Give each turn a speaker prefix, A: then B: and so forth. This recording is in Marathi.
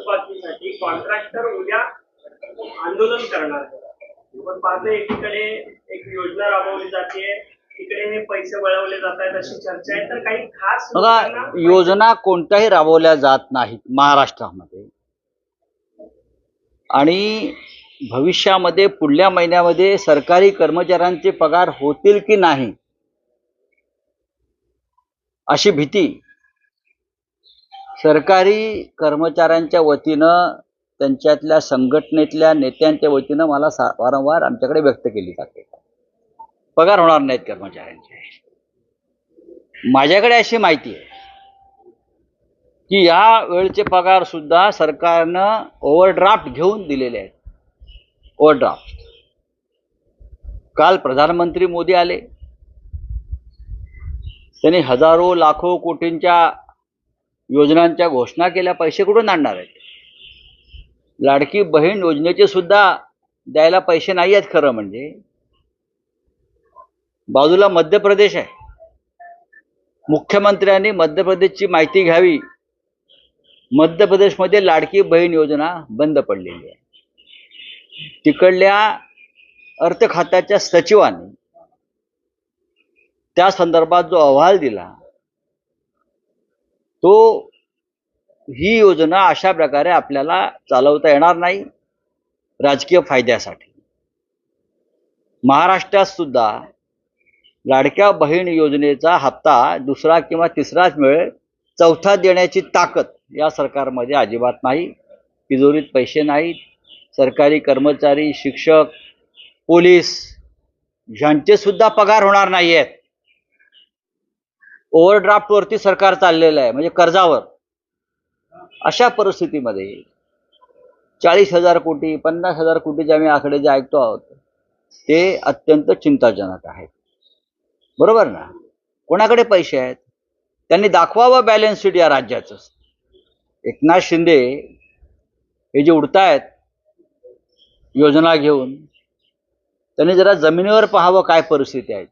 A: थकबाकीसाठी कॉन्ट्रॅक्टर उद्या आंदोलन करणार आहे. आपण पाहतो एकीकडे एक योजना राबवली जाते तिकडे हे पैसे वळवले जात आहेत अशी चर्चा आहे तर काही खास
B: बघा
A: लोकांना
B: योजना कोणत्याही राबवल्या जात नाहीत महाराष्ट्रामध्ये आणि भविष्यामध्ये पुढल्या महिन्यामध्ये सरकारी कर्मचाऱ्यांचे पगार होतील की नाही अशी भीती सरकारी कर्मचाऱ्यांच्या वतीनं त्यांच्यातल्या संघटनेतल्या नेत्यांच्या वतीनं मला सा वारंवार आमच्याकडे व्यक्त केली जाते. पगार होणार नाहीत कर्मचाऱ्यांचे. माझ्याकडे अशी माहिती आहे की या वेळचे पगार सुद्धा सरकारनं ओव्हरड्राफ्ट घेऊन दिलेले आहेत. ओव्हरड्राफ्ट काल प्रधानमंत्री मोदी आले. त्यांनी हजारो लाखो कोटींच्या योजनांच्या घोषणा केल्या पैसे कुठून आणणार आहेत? लाडकी बहीण योजनेचे सुद्धा द्यायला पैसे नाही आहेत खरं म्हणजे. बाजूला मध्य प्रदेश आहे. मुख्यमंत्र्यांनी मध्य प्रदेशची माहिती घ्यावी. मध्य प्रदेशमध्ये लाडकी बहीण योजना बंद पडलेली आहे. तिकडल्या अर्थ खात्याच्या सचिवांनी त्या संदर्भात जो अहवाल दिला तो ही योजना अशा प्रकारे आपल्याला चालवता येणार नाही राजकीय फायद्यासाठी. महाराष्ट्रात सुद्धा लाडक्या बहीण योजनेचा हप्ता दुसरा किंवा तिसराच मिळेल चौथा देण्याची ताकद या सरकारमध्ये अजिबात नाही. तिजोरीत पैसे नाहीत. सरकारी कर्मचारी शिक्षक पोलीस ह्यांचे सुद्धा पगार होणार नाही आहेत ओव्हरड्राफ्टवरती सरकार चाललेलं आहे म्हणजे कर्जावर. अशा परिस्थितीमध्ये चाळीस हजार कोटी पन्नास हजार कोटीचे आम्ही आकडे जे ऐकतो आहोत ते अत्यंत चिंताजनक आहेत बरोबर ना? कोणाकडे पैसे आहेत? त्यांनी दाखवावं बॅलन्स शीट या राज्याचं. एकनाथ शिंदे हे जे उडतायत योजना घेऊन त्यांनी जरा जमिनीवर पाहावं काय परिस्थिती आहे.